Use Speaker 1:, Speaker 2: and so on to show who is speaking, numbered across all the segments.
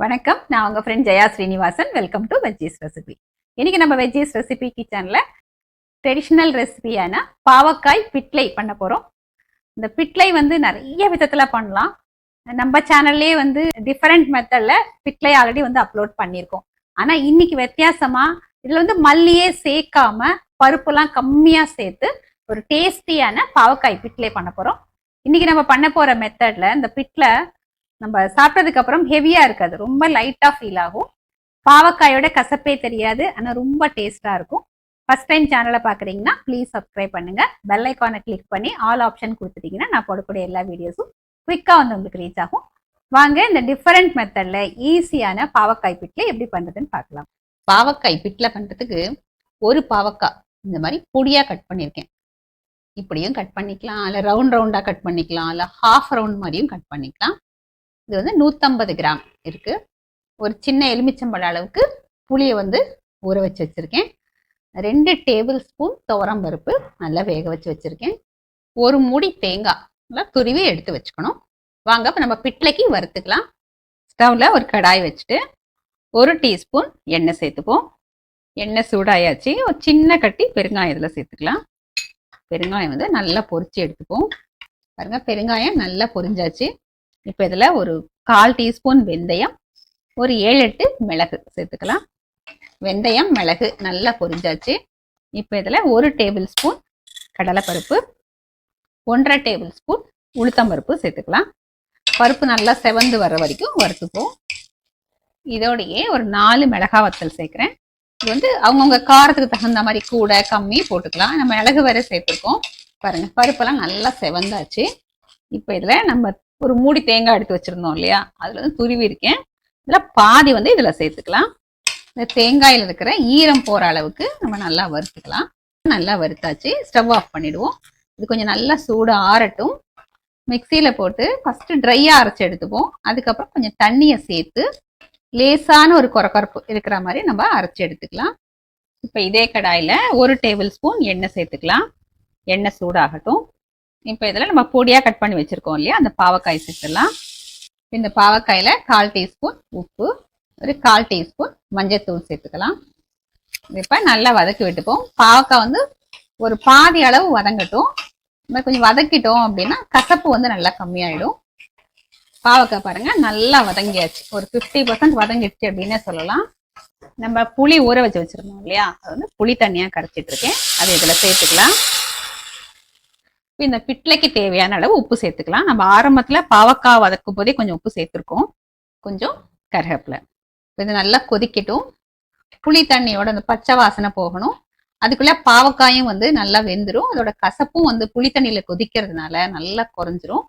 Speaker 1: வணக்கம். நான் உங்கள் friend Jaya Srinivasan. Welcome to veggies recipe இன்னைக்கு நம்ம வெஜ்ஜீஸ் ரெசிபி கிச்சனில் ட்ரெடிஷ்னல் ரெசிபியான பாவக்காய் பிட்லை பண்ண போகிறோம் இந்த பிட்லை வந்து நிறைய விதத்தில் பண்ணலாம். நம்ம சேனல்லே வந்து டிஃப்ரெண்ட் மெத்தடில் பிட்லை ஆல்ரெடி வந்து அப்லோட் பண்ணியிருக்கோம். ஆனால் இன்னைக்கு வித்தியாசமாக இதில் வந்து மல்லியே சேர்க்காம பருப்புலாம் கம்மியாக சேர்த்து ஒரு டேஸ்டியான பாவக்காய் பிட்லை பண்ண போகிறோம் இன்னைக்கு நம்ம பண்ண போகிற மெத்தடில் இந்த பிட்லை நம்ம சாப்பிட்டதுக்கு அப்புறம் ஹெவியா இருக்காது. ரொம்ப லைட்டா ஃபீல் ஆகும். பாவக்காயோட கசப்பே தெரியாது. ஆனா ரொம்ப டேஸ்டா இருக்கும். ஃபர்ஸ்ட் டைம் சேனலை பாக்குறீங்கன்னா ப்ளீஸ் சப்ஸ்கிரைப் பண்ணுங்க. பெல் ஐக்கானை கிளிக் பண்ணி ஆல் ஆப்ஷன் கொடுத்துட்டீங்கன்னா நான் போடக்கூடிய எல்லா வீடியோஸும் குவிக்காக வந்து உங்களுக்கு ரீச் ஆகும். வாங்க இந்த டிஃபரெண்ட் மெத்தட்ல ஈஸியான பாவக்காய் பிட்ல எப்படி பண்றதுன்னு பார்க்கலாம். பாவக்காய் பிட்ல பண்றதுக்கு ஒரு பாவக்காய் இந்த மாதிரி பொடியா கட் பண்ணியிருக்கேன். இப்படியும் கட் பண்ணிக்கலாம். இல்லை ரவுண்ட் ரவுண்டா கட் பண்ணிக்கலாம். இல்லை ஹாஃப் ரவுண்ட் மாதிரியும் கட் பண்ணிக்கலாம். இது வந்து நூற்றம்பது கிராம் இருக்கு. ஒரு சின்ன எலுமிச்சம்பழ அளவுக்கு புளியை வந்து ஊற வச்சு வச்சிருக்கேன். ரெண்டு டேபிள் ஸ்பூன் துவரம் பருப்பு நல்லா வேக வச்சு வச்சுருக்கேன். ஒரு மூடி தேங்காய் நல்லா துருவி எடுத்து வச்சுக்கணும். வாங்க இப்போ நம்ம பிட்லைக்கு வறுத்துக்கலாம். ஸ்டவ்வில் ஒரு கடாய் வச்சுட்டு ஒரு டீஸ்பூன் எண்ணெய் சேர்த்துப்போம். எண்ணெய் சூடாயாச்சு. ஒரு சின்ன கட்டி பெருங்காயம் இதில் சேர்த்துக்கலாம். பெருங்காயம் வந்து நல்லா பொரிச்சு எடுத்துப்போம். பாருங்க பெருங்காயம் நல்லா பொரிஞ்சாச்சு. இப்போ இதில் ஒரு கால் டீஸ்பூன் வெந்தயம் ஒரு ஏழு எட்டு மிளகு சேர்த்துக்கலாம். வெந்தயம் மிளகு நல்லா பொரிஞ்சாச்சு. இப்போ இதில் ஒரு டேபிள் ஸ்பூன் கடலைப்பருப்பு ஒன்றரை டேபிள் ஸ்பூன் உளுத்தம்பருப்பு சேர்த்துக்கலாம். பருப்பு நல்லா செவந்து வர வரைக்கும் வறுத்துப்போம் இதோடையே ஒரு நாலு மிளகா வத்தல் சேர்க்குறேன். இது வந்து அவங்கவுங்க காரத்துக்கு தகுந்த மாதிரி கூட கம்மி போட்டுக்கலாம். நம்ம மிளகு வேறு சேர்த்துருக்கோம். பாருங்கள் பருப்பெல்லாம் நல்லா செவந்தாச்சு. இப்போ இதில் நம்ம ஒரு மூடி தேங்காய் எடுத்து வச்சிருந்தோம் இல்லையா? அதில் வந்து துருவி இருக்கேன். இதில் பாதி வந்து இதில் சேர்த்துக்கலாம். இந்த தேங்காயில் இருக்கிற ஈரம் போகிற அளவுக்கு நம்ம நல்லா வறுத்துக்கலாம். நல்லா வறுத்தாச்சு. ஸ்டவ் ஆஃப் பண்ணிவிடுவோம் இது கொஞ்சம் நல்லா சூடு ஆறட்டும். மிக்சியில் போட்டு ஃபஸ்ட்டு ட்ரையாக அரைச்சி எடுத்துப்போம். அதுக்கப்புறம் கொஞ்சம் தண்ணியை சேர்த்து லேசான ஒரு குறக்கரப்பு இருக்கிற மாதிரி நம்ம அரைச்சி எடுத்துக்கலாம். இப்போ இதே கடாயில் ஒரு டேபிள் ஸ்பூன் எண்ணெய் சேர்த்துக்கலாம். எண்ணெய் சூடாகட்டும். இப்போ இதில் நம்ம பொடியாக கட் பண்ணி வச்சுருக்கோம் இல்லையா? அந்த பாவக்காய் சேர்த்துடலாம் இந்த பாவக்காயில் கால் டீஸ்பூன் உப்பு ஒரு கால் டீஸ்பூன் மஞ்சத்தூள் சேர்த்துக்கலாம். இப்போ நல்லா வதக்கி விட்டுப்போம். பாவக்காய் வந்து ஒரு பாதி அளவு வதங்கட்டும். நம்ம கொஞ்சம் வதக்கிட்டோம் அப்படின்னா கசப்பு வந்து நல்லா கம்மியாயிடும். பாவக்காய் பாருங்க நல்லா வதங்கியாச்சு. ஒரு ஃபிஃப்டி பர்சன்ட் வதங்கிடுச்சு அப்படின்னே சொல்லலாம். நம்ம புளி ஊற வச்சு வச்சிருந்தோம் இல்லையா? அது வந்து புளி தண்ணியாக கரைச்சிட்டு இருக்கேன். அது இதில் சேர்த்துக்கலாம். இந்த பிட்லைக்கு தேவையான அளவு உப்பு சேர்த்துக்கலாம். நம்ம ஆரம்பத்தில் பாவக்காய் வதக்கும் போதே கொஞ்சம் உப்பு சேர்த்துருக்கோம். கொஞ்சம் கருவேப்பிலை இது நல்லா கொதிக்கட்டும். புளி தண்ணியோட அந்த பச்சை வாசனை போகணும். அதுக்குள்ளே பாவக்காயும் வந்து நல்லா வெந்துடும் அதோட கசப்பும் வந்து புளி தண்ணியில் கொதிக்கிறதுனால நல்லா குறைஞ்சிரும்.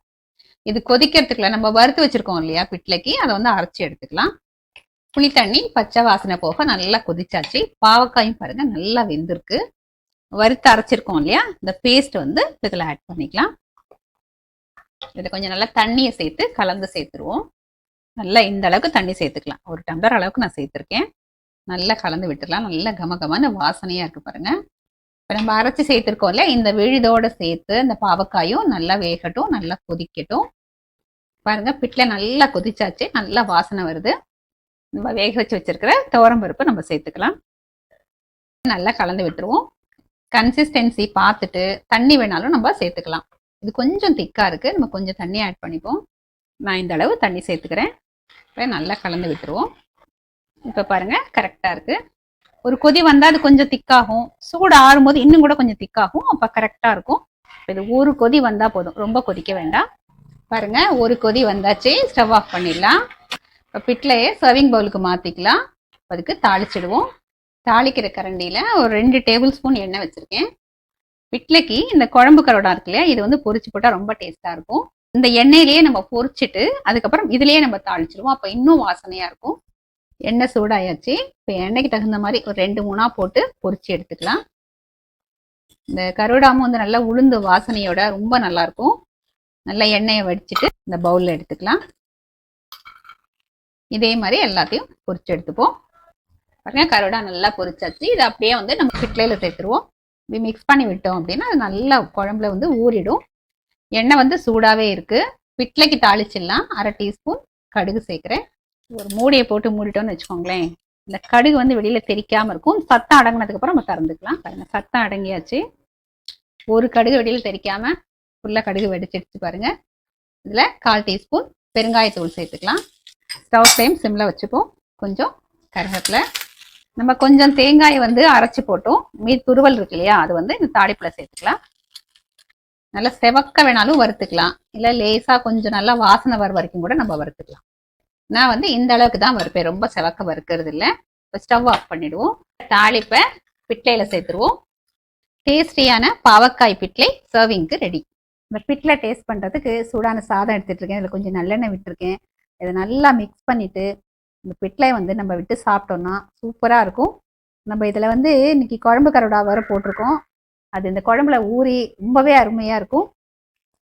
Speaker 1: இது கொதிக்கிறதுக்குள்ள நம்ம வறுத்து வச்சிருக்கோம் இல்லையா பிட்லைக்கு அதை வந்து அரைச்சி எடுத்துக்கலாம். புளி தண்ணி பச்சை வாசனை போக நல்லா கொதிச்சாச்சு. பாவக்காயும் பாருங்க நல்லா வெந்திருக்கு. வறுத்து அரைச்சிருக்கோம் இல்லையா? இந்த பேஸ்ட் வந்து இதில் ஆட் பண்ணிக்கலாம். இதில் கொஞ்சம் நல்லா தண்ணியை சேர்த்து கலந்து சேர்த்துருவோம். நல்லா இந்த அளவுக்கு தண்ணி சேர்த்துக்கலாம். ஒரு டம்ளர் அளவுக்கு நான் சேர்த்துருக்கேன். நல்லா கலந்து விட்டுடலாம் நல்லா கம வாசனையாக இருக்கு பாருங்க. இப்போ நம்ம அரைச்சி சேர்த்துருக்கோம் இல்லையா? இந்த விழுதோட சேர்த்து இந்த பாவக்காயும் நல்லா வேகட்டும் நல்லா கொதிக்கட்டும். பாருங்க பிட்டில் நல்லா கொதிச்சாச்சு. நல்லா வாசனை வருது. நம்ம வேக வச்சு வச்சிருக்கிற துவரம்பருப்பு நம்ம சேர்த்துக்கலாம். நல்லா கலந்து விட்டுருவோம். கன்சிஸ்டன்சி பார்த்துட்டு தண்ணி வேணாலும் நம்ம சேர்த்துக்கலாம். இது கொஞ்சம் திக்காக இருக்குது நம்ம கொஞ்சம் தண்ணி ஆட் பண்ணிப்போம். நான் இந்த அளவு தண்ணி சேர்த்துக்கிறேன். இப்போ நல்லா கலந்து விட்டுருவோம். இப்போ பாருங்கள் கரெக்டாக இருக்குது ஒரு கொதி வந்தால் அது கொஞ்சம் திக்காகும் சூடு ஆறும்போது இன்னும் கூட கொஞ்சம் திக்காகும் அப்போ கரெக்டாக இருக்கும். இது ஒரு கொதி வந்தால் போதும். ரொம்ப கொதிக்க வேண்டாம். பாருங்க ஒரு கொதி வந்தாச்சு. ஸ்டவ் ஆஃப் பண்ணிடலாம். இப்போ பிட்லையே சர்விங் பவுலுக்கு மாற்றிக்கலாம் அதுக்கு தாளிச்சிடுவோம். தாளிக்கிற கரண்டியில் ஒரு ரெண்டு டேபிள் ஸ்பூன் எண்ணெய் வச்சுருக்கேன். பிட்லைக்கு இந்த குழம்பு கரோடா இருக்கு இல்லையா இது வந்து பொரிச்சு போட்டால் ரொம்ப டேஸ்ட்டாக இருக்கும். இந்த எண்ணெயிலேயே நம்ம பொரிச்சிட்டு அதுக்கப்புறம் இதுலேயே நம்ம தாளிச்சிடுவோம் அப்போ இன்னும் வாசனையாக இருக்கும். எண்ணெய் சூடாயாச்சு. இப்போ எண்ணெய்க்கு தகுந்த மாதிரி ஒரு ரெண்டு மூணாக போட்டு பொரிச்சு எடுத்துக்கலாம். இந்த கருடாமும் வந்து நல்லா உளுந்து வாசனையோட ரொம்ப நல்லாயிருக்கும் நல்லா எண்ணெயை வடிச்சிட்டு இந்த பவுலில் எடுத்துக்கலாம். இதே மாதிரி எல்லாத்தையும் பொரிச்சு எடுத்துப்போம். பாருங்க. கருடா நல்லா பொரிச்சாச்சு. இதை அப்படியே வந்து நம்ம கிட்லையில் சேர்த்துருவோம். இப்படி மிக்ஸ் பண்ணி விட்டோம் அப்படின்னா அது நல்லா குழம்புல வந்து ஊறிடும். எண்ணெய் வந்து சூடாகவே இருக்கு. பிட்லைக்கு தாளிச்சிடலாம். அரை டீஸ்பூன் கடுகு சேர்க்குறேன். ஒரு மூடியை போட்டு மூடிட்டோம்னு வச்சுக்கோங்களேன். இந்த கடுகு வந்து வெளியில் தெரிக்காமல் இருக்கும். சத்தம் அடங்கினதுக்கப்புறம் நம்ம திறந்துக்கலாம். பாருங்க. சத்தம் அடங்கியாச்சு. ஒரு கடுகு வெளியில் தெரிக்காமல் ஃபுல்லாக கடுகு வெடிச்சிடுச்சு பாருங்கள் இதில் கால் டீஸ்பூன் பெருங்காயத்தூள் சேர்த்துக்கலாம். ஸ்டவ் ஃப்ளேம் சிம்மில் வச்சுப்போம். கொஞ்சம் கருவேப்பிலை. நம்ம கொஞ்சம் தேங்காயை வந்து அரைச்சி போட்டோம். மீ துருவல் இருக்கு இல்லையா அது வந்து இந்த தாளிப்புல சேர்த்துக்கலாம். நல்லா செவக்க வேணாலும் வறுத்துக்கலாம். இல்லை லேசாக கொஞ்சம் நல்லா வாசனை வர வரைக்கும் கூட நம்ம வறுத்துக்கலாம். நான் வந்து இந்த அளவுக்கு தான் வறுப்பேன். ரொம்ப செவக்க வறுக்கிறது இல்லை. இப்போ ஸ்டவ் ஆஃப் பண்ணிடுவோம். தாளிப்பை பிட்லையில் சேர்த்துருவோம். டேஸ்டியான பாவக்காய் பிட்லை சர்விங்க்கு ரெடி. இந்த பிட்லை டேஸ்ட் பண்ணுறதுக்கு சூடான சாதம் எடுத்துகிட்டு இருக்கேன். இதில் கொஞ்சம் நல்லெண்ணெய் விட்டுருக்கேன். இதை நல்லா மிக்ஸ் பண்ணிவிட்டு இந்த பிட்லை வந்து நம்ம விட்டு சாப்பிட்டோம்னா சூப்பராக இருக்கும். நம்ம இதில் வந்து இன்னைக்கு குழம்பு கரோடா வர போட்டிருக்கோம். அது இந்த குழம்புல ஊறி ரொம்பவே அருமையாக இருக்கும்.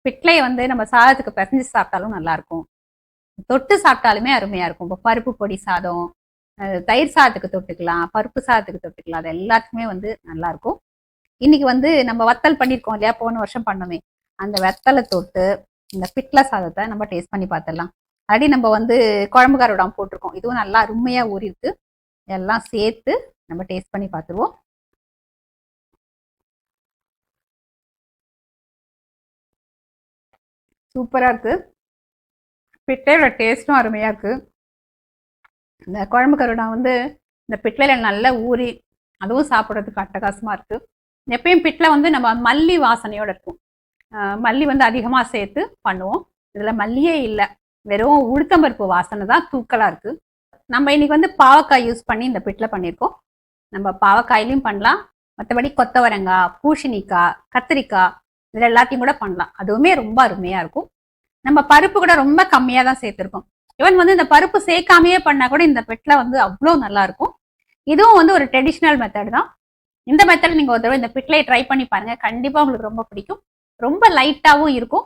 Speaker 1: பிட்லையை வந்து நம்ம சாதத்துக்கு பிசைஞ்சு சாப்பிட்டாலும் நல்லாயிருக்கும் தொட்டு சாப்பிட்டாலுமே அருமையாக இருக்கும். இப்போ பருப்பு பொடி சாதம் தயிர் சாதத்துக்கு தொட்டுக்கலாம் பருப்பு சாதத்துக்கு தொட்டுக்கலாம். அது எல்லாத்துக்குமே வந்து நல்லா இருக்கும். இன்னைக்கு வந்து நம்ம வத்தல் பண்ணியிருக்கோம் இல்லையா? போன வருஷம் பண்ணோமே. அந்த வெத்தலை தொட்டு இந்த பிட்ல சாதத்தை நம்ம டேஸ்ட் பண்ணி பார்த்துடலாம். அடி நம்ம வந்து குழம்பு கருடாம் போட்டிருக்கோம். இதுவும் நல்லா அருமையாக ஊறிருக்கு எல்லாம் சேர்த்து நம்ம டேஸ்ட் பண்ணி பார்த்துருவோம். சூப்பராக இருக்கு. பிட்டையோட டேஸ்ட்டும் அருமையாக இருக்கு. இந்த குழம்பு கருடா வந்து இந்த பிட்லையில நல்லா ஊறி அதுவும் சாப்பிட்றதுக்கு அட்டகாசமாக இருக்கு. எப்பயும் பிட்டில் வந்து நம்ம மல்லி வாசனையோட இருக்கும். மல்லி வந்து அதிகமாக சேர்த்து பண்ணுவோம். இதில் மல்லியே இல்லை. வெறும் உளுத்தம்பருப்பு வாசனை தான் தூக்கலாக இருக்கு. நம்ம இன்னைக்கு வந்து பாவக்காய் யூஸ் பண்ணி இந்த பிட்டில் பண்ணியிருக்கோம். நம்ம பாவக்காயிலையும் பண்ணலாம். மற்றபடி கொத்தவரங்காய் பூசணிக்காய் கத்திரிக்காய் இதில் எல்லாத்தையும் கூட பண்ணலாம். அதுவுமே ரொம்ப அருமையாக இருக்கும். நம்ம பருப்பு கூட ரொம்ப கம்மியாக தான் சேர்த்துருக்கோம். ஈவன் வந்து இந்த பருப்பு சேர்க்காமையே பண்ணால் கூட இந்த பெட்டில் வந்து அவ்வளோ நல்லா இருக்கும். இதுவும் வந்து ஒரு ட்ரெடிஷ்னல் மெத்தட் தான். இந்த மெத்தட் நீங்கள் ஒரு தடவை இந்த பிட்லையை ட்ரை பண்ணி பாருங்கள் கண்டிப்பாக உங்களுக்கு ரொம்ப பிடிக்கும். ரொம்ப லைட்டாகவும் இருக்கும்.